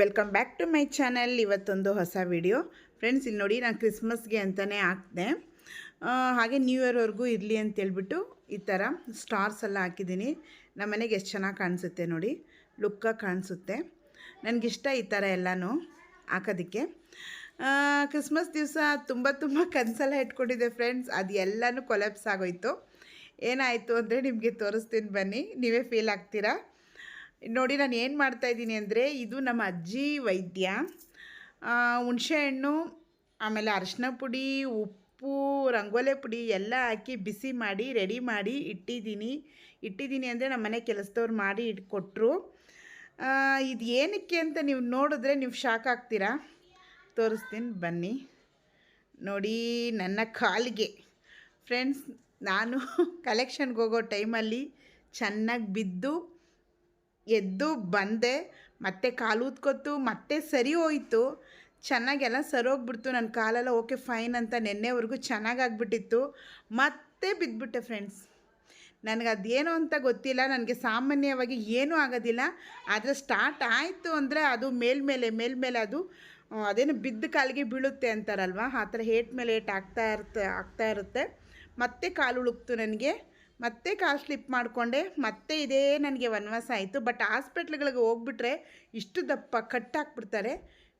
Welcome back to my channel ಇವತ್ತೊಂದು ಹೊಸ video friends ಇಲ್ಲಿ ನೋಡಿ ನಾನು ಕ್ರಿಸ್ಮಸ್ಗೆ ಅಂತಲೇ ಹಾಕಿದೆ. ಹಾಗೆ ನ್ಯೂ ಇಯರ್ವರೆಗೂ ಇರಲಿ ಅಂತೇಳ್ಬಿಟ್ಟು ಈ ಥರ ಸ್ಟಾರ್ಸ್ ಎಲ್ಲ ಹಾಕಿದ್ದೀನಿ. ನಮ್ಮ ಮನೆಗೆ ಎಷ್ಟು ಚೆನ್ನಾಗಿ ಕಾಣಿಸುತ್ತೆ ನೋಡಿ. ಲುಕ್ಕಾಗಿ ಕಾಣಿಸುತ್ತೆ. ನನಗಿಷ್ಟ ಈ ಥರ ಎಲ್ಲನೂ ಹಾಕೋದಕ್ಕೆ. ಕ್ರಿಸ್ಮಸ್ ದಿವಸ ತುಂಬ ತುಂಬ ಕನಸೆಲ್ಲ ಇಟ್ಕೊಂಡಿದ್ದೆ ಫ್ರೆಂಡ್ಸ್ ಅದು ಎಲ್ಲನೂ ಕೊಲೆಪ್ಸ್ ಆಗೋಯ್ತು. ಏನಾಯಿತು ಅಂದರೆ ನಿಮಗೆ ತೋರಿಸ್ತೀನಿ ಬನ್ನಿ. ನೀವೇ ಫೀಲ್ ಆಗ್ತೀರಾ? ನೋಡಿ, ನಾನು ಏನು ಮಾಡ್ತಾಯಿದ್ದೀನಿ ಅಂದರೆ, ಇದು ನಮ್ಮ ಅಜ್ಜಿ ವೈದ್ಯ. ಹುಣಸೆಹಣ್ಣು ಆಮೇಲೆ ಅರಶಿನ ಪುಡಿ, ಉಪ್ಪು, ರಂಗೋಲೆ ಪುಡಿ ಎಲ್ಲ ಹಾಕಿ ಬಿಸಿ ಮಾಡಿ, ರೆಡಿ ಮಾಡಿ ಇಟ್ಟಿದ್ದೀನಿ. ಇಟ್ಟಿದ್ದೀನಿ ಅಂದರೆ ನಮ್ಮ ಮನೆ ಕೆಲಸದವ್ರು ಮಾಡಿ ಇಟ್ಕೊಟ್ರು ಇದು ಏನಕ್ಕೆ ಅಂತ ನೀವು ನೋಡಿದ್ರೆ ನೀವು ಶಾಕ್ ಆಗ್ತೀರಾ? ತೋರಿಸ್ತೀನಿ, ಬನ್ನಿ. ನೋಡಿ, ನನ್ನ ಕಾಲಿಗೆ. ಫ್ರೆಂಡ್ಸ್ ನಾನು ಕಲೆಕ್ಷನ್ಗೆ ಹೋಗೋ ಟೈಮಲ್ಲಿ ಚೆನ್ನಾಗಿ ಬಿದ್ದು ಎದ್ದು ಬಂದೆ, ಮತ್ತೆ ಕಾಲು ಊದ್ಕೊತು ಮತ್ತೆ ಸರಿ ಹೋಯಿತು. ಚೆನ್ನಾಗೆಲ್ಲ ಸರೋಗ್ಬಿಡ್ತು ನನ್ನ ಕಾಲೆಲ್ಲ. ಓಕೆ, ಫೈನ್ ಅಂತ ನಿನ್ನೆವರೆಗೂ ಚೆನ್ನಾಗಾಗ್ಬಿಟ್ಟಿತ್ತು. ಮತ್ತೆ ಬಿದ್ದುಬಿಟ್ಟೆ ಫ್ರೆಂಡ್ಸ್. ನನಗೆ ಅದೇನು ಅಂತ ಗೊತ್ತಿಲ್ಲ. ನನಗೆ ಸಾಮಾನ್ಯವಾಗಿ ಏನೂ ಆಗೋದಿಲ್ಲ. ಆದರೆ ಸ್ಟಾರ್ಟ್ ಆಯಿತು ಅಂದರೆ ಅದು ಮೇಲ್ಮೇಲೆ ಮೇಲ್ಮೇಲೆ ಅದು ಅದೇನು ಬಿದ್ದ ಕಾಲಿಗೆ ಬೀಳುತ್ತೆ ಅಂತಾರಲ್ವ? ಆ ಥರ ಏಟ್ ಮೇಲೆ ಏಟ್ ಆಗ್ತಾ ಇರುತ್ತೆ ಆಗ್ತಾ ಇರುತ್ತೆ. ಮತ್ತೆ ಕಾಲು ಉಳುಕ್ತು ನನಗೆ. ಮತ್ತೆ ಕಾಲು ಸ್ಲಿಪ್ ಮಾಡಿಕೊಂಡೆ, ಮತ್ತೆ ಇದೇ ನನಗೆ ವನವಾಸ ಆಯಿತು. ಬಟ್ ಹಾಸ್ಪಿಟ್ಲ್ಗಳಿಗೆ ಹೋಗ್ಬಿಟ್ರೆ ಇಷ್ಟು ದಪ್ಪ ಕಟ್ ಹಾಕ್ಬಿಡ್ತಾರೆ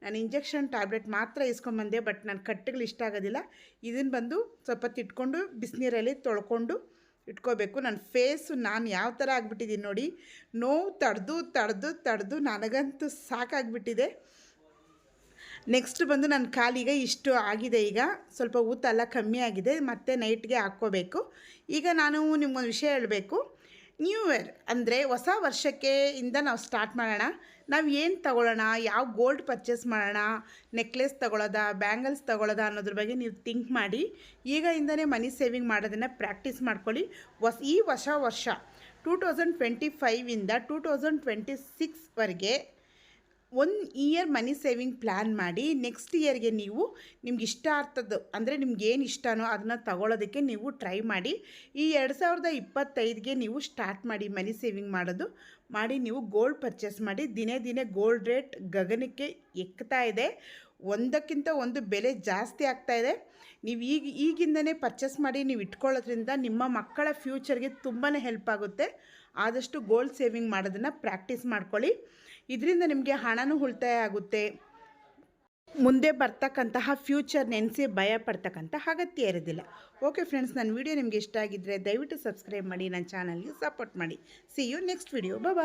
ನಾನು ಇಂಜೆಕ್ಷನ್ ಟ್ಯಾಬ್ಲೆಟ್ ಮಾತ್ರ ಇಸ್ಕೊಂಬಂದೆ ಬಟ್ ನಾನು ಕಟ್ಟುಗಳು ಇಷ್ಟ ಆಗೋದಿಲ್ಲ. ಇದನ್ನು ಬಂದು ಸ್ವಲ್ಪ ತಿಟ್ಕೊಂಡು, ಬಿಸಿನೀರಲ್ಲಿ ತೊಳ್ಕೊಂಡು ಇಟ್ಕೋಬೇಕು. ನನ್ನ ಫೇಸು ನಾನು ಯಾವ ಥರ ಆಗಿಬಿಟ್ಟಿದ್ದೀನಿ ನೋಡಿ, ನೋವು ತಡೆದು ತಡೆದು ತಡೆದು ನನಗಂತೂ ಸಾಕಾಗ್ಬಿಟ್ಟಿದೆ. ನೆಕ್ಸ್ಟ್ ಬಂದು ನನ್ನ ಕಾಲಿಗೆ ಇಷ್ಟು ಆಗಿದೆ ಈಗ. ಸ್ವಲ್ಪ ಊತ ಎಲ್ಲ ಕಮ್ಮಿ ಆಗಿದೆ. ಮತ್ತೆ ನೈಟ್ಗೆ ಹಾಕ್ಕೋಬೇಕು. ಈಗ ನಾನು ನಿಮ್ಗೊಂದು ವಿಷಯ ಹೇಳಬೇಕು. ನ್ಯೂ ಇಯರ್ ಅಂದರೆ ಹೊಸ ವರ್ಷಕ್ಕೆ ಇಂದ ನಾವು ಸ್ಟಾರ್ಟ್ ಮಾಡೋಣ. ನಾವು ಏನು ತಗೊಳ್ಳೋಣ? ಯಾವ ಗೋಲ್ಡ್ ಪರ್ಚೇಸ್ ಮಾಡೋಣ? ನೆಕ್ಲೆಸ್ ತಗೊಳ್ಳೋದಾ? ಬ್ಯಾಂಗಲ್ಸ್ ತಗೊಳ್ಳೋದಾ ಅನ್ನೋದ್ರ ಬಗ್ಗೆ ನೀವು ಥಿಂಕ್ ಮಾಡಿ. ಈಗಿಂದನೇ ಮನಿ ಸೇವಿಂಗ್ ಮಾಡೋದನ್ನು ಪ್ರಾಕ್ಟೀಸ್ ಮಾಡ್ಕೊಳ್ಳಿ. ಹೊಸ, ಈ ಹೊಸ ವರ್ಷ ಟೂ ತೌಸಂಡ್ ಟ್ವೆಂಟಿ ಫೈವಿಂದ two thousand twenty ಸಿಕ್ಸ್ವರೆಗೆ one year money saving plan ಮಾಡಿ ನೆಕ್ಸ್ಟ್ ಇಯರ್ಗೆ ನೀವು ನಿಮ್ಗೆ ಇಷ್ಟ ಆಗ್ತದ್ದು ಅಂದರೆ ನಿಮ್ಗೆ ಏನು ಇಷ್ಟನೋ ಅದನ್ನ ತಗೊಳ್ಳೋದಕ್ಕೆ ನೀವು ಟ್ರೈ ಮಾಡಿ. ಈ ಎರಡು ಸಾವಿರದ ಇಪ್ಪತ್ತೈದಿಗೆ ನೀವು ಸ್ಟಾರ್ಟ್ ಮಾಡಿ ಮನಿ ಸೇವಿಂಗ್ ಮಾಡೋದು. ಮಾಡಿ ನೀವು ಗೋಲ್ಡ್ ಪರ್ಚೇಸ್ ಮಾಡಿ, ದಿನೇ ದಿನೇ ಗೋಲ್ಡ್ ರೇಟ್ ಗಗನಕ್ಕೆ ಎಕ್ತಾ ಇದೆ. ಒಂದಕ್ಕಿಂತ ಒಂದು ಬೆಲೆ ಜಾಸ್ತಿ ಆಗ್ತಾ ಇದೆ. ನೀವು ಈಗ, ಈಗಿಂದನೇ ಪರ್ಚೇಸ್ ಮಾಡಿ, ನೀವು ಇಟ್ಕೊಳ್ಳೋದ್ರಿಂದ ನಿಮ್ಮ ಮಕ್ಕಳ ಫ್ಯೂಚರ್ಗೆ ತುಂಬಾ ಹೆಲ್ಪ್ ಆಗುತ್ತೆ. ಆದಷ್ಟು ಗೋಲ್ಡ್ ಸೇವಿಂಗ್ ಮಾಡೋದನ್ನು ಪ್ರಾಕ್ಟೀಸ್ ಮಾಡ್ಕೊಳ್ಳಿ. ಇದರಿಂದ ನಿಮಗೆ ಹಣನೂ ಉಳಿತಾಯ ಆಗುತ್ತೆ. ಮುಂದೆ ಬರ್ತಕ್ಕಂತಹ ಫ್ಯೂಚರ್ ನೆನೆಸಿ ಭಯ ಪಡ್ತಕ್ಕಂಥ ಅಗತ್ಯ ಇರೋದಿಲ್ಲ. ಓಕೆ ಫ್ರೆಂಡ್ಸ್ ನನ್ನ ವಿಡಿಯೋ ನಿಮಗೆ ಇಷ್ಟ ಆಗಿದ್ದರೆ ದಯವಿಟ್ಟು ಸಬ್ಸ್ಕ್ರೈಬ್ ಮಾಡಿ, ನನ್ನ ಚಾನಲ್ಗೆ ಸಪೋರ್ಟ್ ಮಾಡಿ. See you next video bye